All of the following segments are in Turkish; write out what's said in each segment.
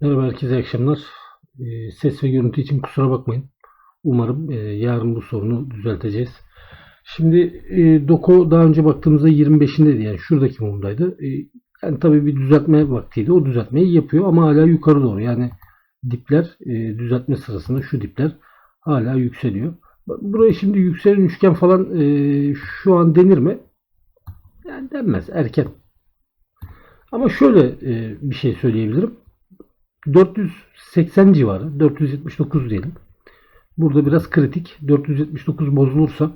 Merhaba herkese akşamlar. Ee, Ses ve görüntü için kusura bakmayın. Umarım e, yarın bu sorunu düzelteceğiz. Şimdi e, Doko daha önce baktığımızda 25'indeydi yani şuradaki mumdaydı. E, Yani tabii bir düzeltme vaktiydi. O düzeltmeyi yapıyor ama hala yukarı doğru. Yani dipler düzeltme sırasında şu dipler hala yükseliyor. Buraya şimdi yükselen üçgen falan şu an denir mi? Yani denmez. Erken. Ama şöyle bir şey söyleyebilirim. 480 civarı, 479 diyelim. Burada biraz kritik. 479 bozulursa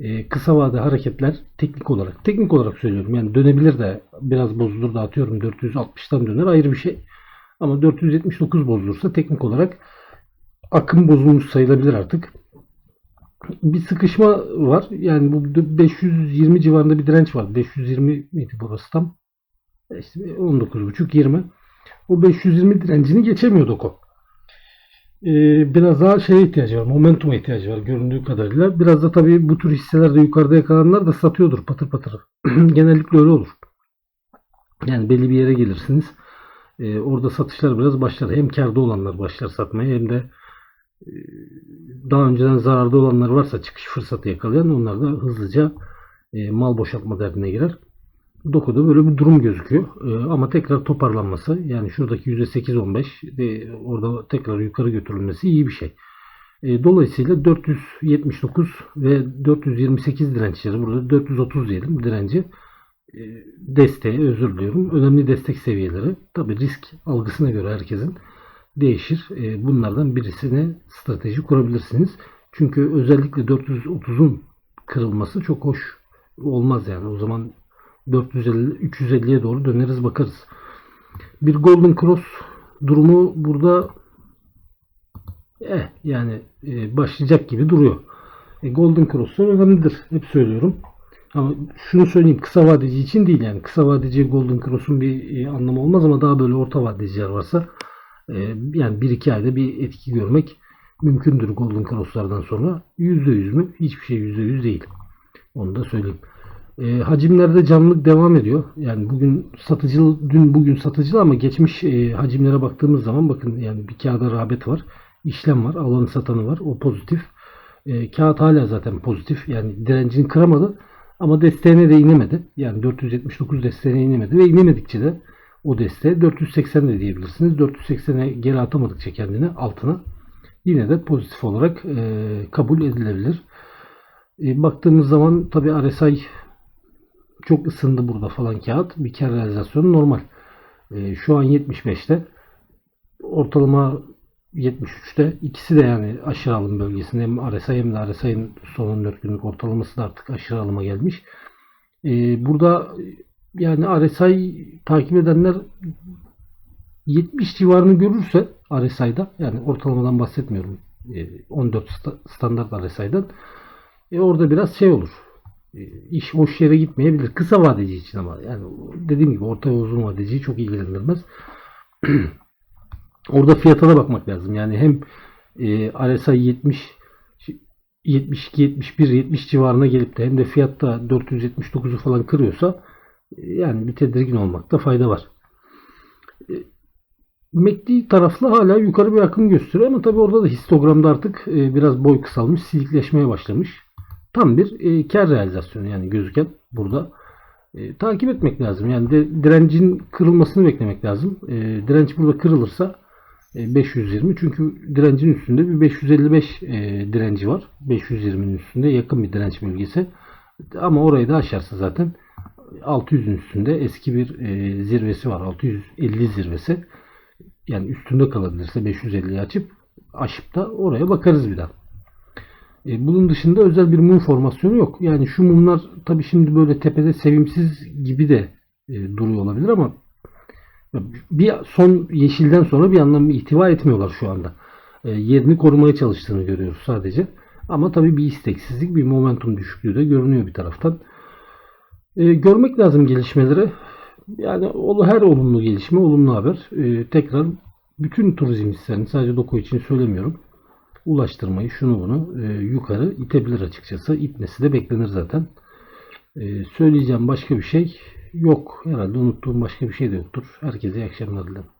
e, kısa vade hareketler teknik olarak, teknik olarak söylüyorum yani dönebilir de biraz bozulur da atıyorum 460'tan döner ayrı bir şey. Ama 479 bozulursa teknik olarak akım bozulmuş sayılabilir artık. Bir sıkışma var. Yani bu 520 civarında bir direnç var. 520 miydi burası tam? İşte 19.5 20. O 520 direncini geçemiyor Doko. Ee, biraz daha şeye ihtiyacı var. Momentuma ihtiyacı var göründüğü kadarıyla. Biraz da tabii bu tür hisselerde yukarıda yakalananlar da satıyordur patır patır. Genellikle öyle olur. Yani belli bir yere gelirsiniz. Ee, orada satışlar biraz başlar. Hem karda olanlar başlar satmaya hem de e, daha önceden zararda olanlar varsa çıkış fırsatı yakalayan onlar da hızlıca e, mal boşaltma derdine girer. Doku'da böyle bir durum gözüküyor. Ee, ama tekrar toparlanması yani şuradaki %8-15 de orada tekrar yukarı götürülmesi iyi bir şey. Ee, dolayısıyla 479 ve 428 dirençleri burada 430 diyelim direnci e, desteğe özür diliyorum. Önemli destek seviyeleri. Tabi risk algısına göre herkesin değişir. Ee, bunlardan birisine strateji kurabilirsiniz. Çünkü özellikle 430'un kırılması çok hoş olmaz yani. O zaman 450 350'ye doğru döneriz bakarız. Bir Golden Cross durumu burada eh, yani e, başlayacak gibi duruyor. E, Golden Cross'lar önemlidir. Hep söylüyorum. Ama şunu söyleyeyim kısa vadeci için değil yani. Kısa vadeci Golden Cross'un bir e, anlamı olmaz ama daha böyle orta vadeciler varsa e, yani 1-2 ayda bir etki görmek mümkündür Golden Cross'lardan sonra. %100 mü? Hiçbir şey %100 değil. Onu da söyleyeyim. E, hacimlerde canlılık devam ediyor. Yani bugün satıcılı, dün bugün satıcılı ama geçmiş e, hacimlere baktığımız zaman bakın yani bir kağıda rağbet var. işlem var. Alanı satanı var. O pozitif. E, kağıt hala zaten pozitif. Yani direncini kıramadı. Ama desteğine de inemedi. Yani 479 desteğine inemedi. Ve inemedikçe de o desteğe 480 de diyebilirsiniz. 480'e geri atamadıkça kendini altına yine de pozitif olarak e, kabul edilebilir. E, baktığımız zaman tabi RSI çok ısındı burada falan kağıt. Bir kere realizasyonu normal. E, şu an 75'te. Ortalama 73'te. İkisi de yani aşırı alım bölgesinde. Hem RSI hem de RSI'nin son 14 günlük ortalaması da artık aşırı alıma gelmiş. E, burada yani RSI takip edenler 70 civarını görürse RSI'da yani ortalamadan bahsetmiyorum. E, 14 standart RSI'dan e, orada biraz şey olur iş boş yere gitmeyebilir. Kısa vadeci için ama yani dediğim gibi orta ve uzun vadeciyi çok ilgilendirmez. Orada fiyata da bakmak lazım. Yani hem e, RSI 70 72 71 70 civarına gelip de hem de fiyatta 479'u falan kırıyorsa e, yani bir tedirgin olmakta fayda var. E, MACD taraflı hala yukarı bir akım gösteriyor ama tabi orada da histogramda artık e, biraz boy kısalmış, silikleşmeye başlamış tam bir e, kar realizasyonu yani gözüken burada. E, takip etmek lazım. Yani de, direncin kırılmasını beklemek lazım. E, direnç burada kırılırsa e, 520 çünkü direncin üstünde bir 555 e, direnci var. 520'nin üstünde yakın bir direnç bölgesi. Ama orayı da aşarsa zaten 600'ün üstünde eski bir e, zirvesi var. 650 zirvesi. Yani üstünde kalabilirse 550'yi açıp aşıp da oraya bakarız bir daha. E, bunun dışında özel bir mum formasyonu yok. Yani şu mumlar tabi şimdi böyle tepede sevimsiz gibi de e, duruyor olabilir ama bir son yeşilden sonra bir anlam ihtiva etmiyorlar şu anda. E, yerini korumaya çalıştığını görüyoruz sadece. Ama tabi bir isteksizlik, bir momentum düşüklüğü de görünüyor bir taraftan. E, görmek lazım gelişmeleri. Yani her olumlu gelişme olumlu haber. E, tekrar bütün turizm hislerini sadece doku için söylemiyorum ulaştırmayı şunu bunu e, yukarı itebilir açıkçası. İtmesi de beklenir zaten. E, söyleyeceğim başka bir şey yok. Herhalde unuttuğum başka bir şey de yoktur. Herkese iyi akşamlar dilerim.